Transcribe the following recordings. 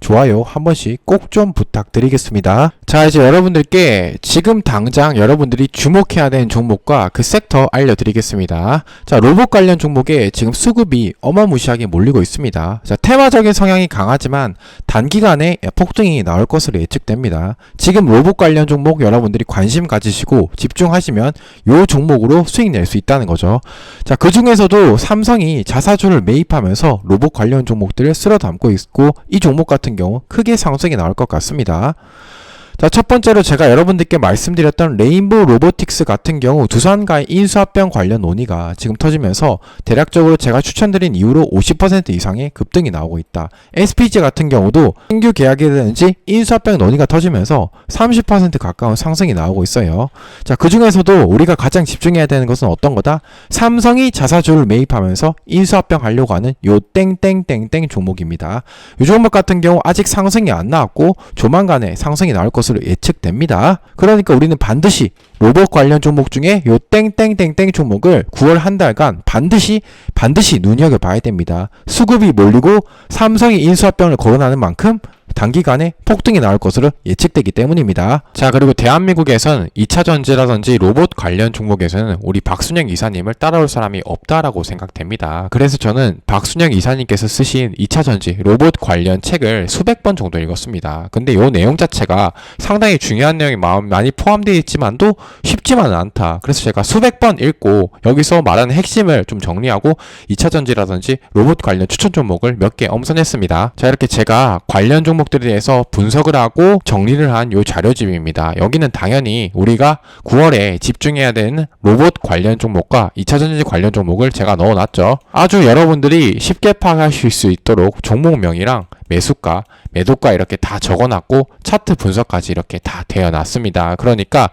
좋아요 한 번씩 꼭 좀 부탁드리겠습니다. 자, 이제 여러분들께 지금 당장 여러분들이 주목해야 되는 종목과 그 섹터 알려드리겠습니다. 자, 로봇 관련 종목에 지금 수급이 어마무시하게 몰리고 있습니다. 자, 테마적인 성향이 강하지만 단기간에 폭등이 나올 것으로 예측됩니다. 지금 로봇 관련 종목 여러분들이 관심 가지시고 집중하시면 요 종목으로 수익 낼 수 있다는 거죠. 자, 그 중에서도 삼성이 자사주를 매입하면서 로봇 관련 종목들을 쓸어 담고 있고 이 종목 같은 경우 크게 상승이 나올 것 같습니다. 자, 첫 번째로 제가 여러분들께 말씀드렸던 레인보우 로보틱스 같은 경우 두산과의 인수합병 관련 논의가 지금 터지면서 대략적으로 제가 추천드린 이후로 50% 이상의 급등이 나오고 있다. SPG 같은 경우도 신규 계약이라든지 인수합병 논의가 터지면서 30% 가까운 상승이 나오고 있어요. 자, 그 중에서도 우리가 가장 집중해야 되는 것은 어떤 거다? 삼성이 자사주를 매입하면서 인수합병 하려고 하는 요 땡땡땡땡 종목입니다. 이 종목 같은 경우 아직 상승이 안 나왔고 조만간에 상승이 나올 것으로 예측됩니다. 그러니까 우리는 반드시 로봇 관련 종목 중에 요 땡땡땡땡 종목을 9월 한 달간 반드시 반드시 눈여겨봐야 됩니다. 수급이 몰리고 삼성이 인수합병을 거론하는 만큼 단기간에 폭등이 나올 것으로 예측되기 때문입니다. 자, 그리고 대한민국에선 2차 전지라든지 로봇 관련 종목에서는 우리 박순영 이사님을 따라올 사람이 없다라고 생각됩니다. 그래서 저는 박순영 이사님께서 쓰신 2차 전지 로봇 관련 책을 수백 번 정도 읽었습니다. 근데 요 내용 자체가 상당히 중요한 내용이 많이 포함되어 있지만도 쉽지만은 않다. 그래서 제가 수백 번 읽고 여기서 말하는 핵심을 좀 정리하고 2차 전지라든지 로봇 관련 추천 종목을 몇 개 엄선했습니다. 자, 이렇게 제가 관련 종목 종목들에 대해서 분석을 하고 정리를 한 요 자료집입니다. 여기는 당연히 우리가 9월에 집중해야 되는 로봇 관련 종목과 2차 전지 관련 종목을 제가 넣어놨죠. 아주 여러분들이 쉽게 파악하실 수 있도록 종목명이랑 매수가, 매도가 이렇게 다 적어놨고 차트 분석까지 이렇게 다 되어놨습니다. 그러니까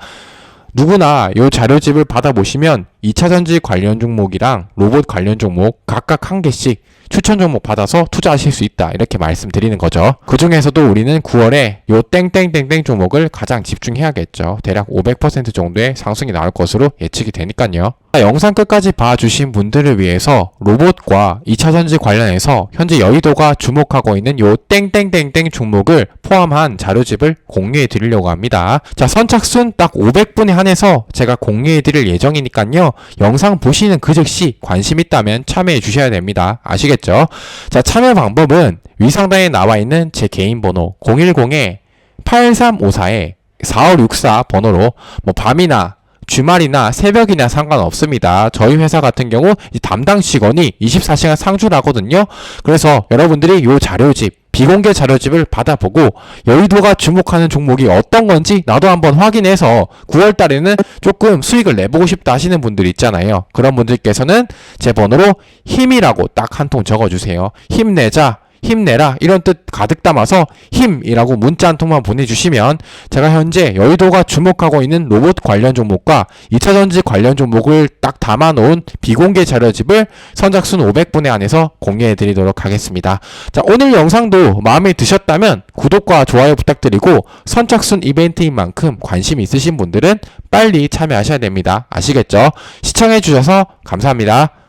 누구나 요 자료집을 받아보시면 2차 전지 관련 종목이랑 로봇 관련 종목 각각 한 개씩 추천 종목 받아서 투자하실 수 있다. 이렇게 말씀드리는 거죠. 그 중에서도 우리는 9월에 요 땡땡땡땡 종목을 가장 집중해야겠죠. 대략 500% 정도의 상승이 나올 것으로 예측이 되니까요. 영상 끝까지 봐주신 분들을 위해서 로봇과 2차 전지 관련해서 현재 여의도가 주목하고 있는 요 땡땡땡땡 종목을 포함한 자료집을 공유해 드리려고 합니다. 자, 선착순 딱 500분에 한해서 제가 공유해 드릴 예정이니까요. 영상 보시는 그 즉시 관심 있다면 참여해 주셔야 됩니다. 아시겠죠? 자, 참여 방법은 위상단에 나와 있는 제 개인 번호 010에 8354에 4564 번호로 뭐 밤이나 주말이나 새벽이나 상관없습니다. 저희 회사 같은 경우 담당 직원이 24시간 상주를 하거든요. 그래서 여러분들이 이 자료집 비공개 자료집을 받아보고 여의도가 주목하는 종목이 어떤 건지 나도 한번 확인해서 9월 달에는 조금 수익을 내보고 싶다 하시는 분들 있잖아요. 그런 분들께서는 제 번호로 힘이라고 딱 한 통 적어주세요. 힘내자. 힘내라 이런 뜻 가득 담아서 힘이라고 문자 한 통만 보내주시면 제가 현재 여의도가 주목하고 있는 로봇 관련 종목과 2차전지 관련 종목을 딱 담아놓은 비공개 자료집을 선착순 500분에 한해서 공개해 드리도록 하겠습니다. 자 오늘 영상도 마음에 드셨다면 구독과 좋아요 부탁드리고 선착순 이벤트인 만큼 관심 있으신 분들은 빨리 참여하셔야 됩니다. 아시겠죠? 시청해 주셔서 감사합니다.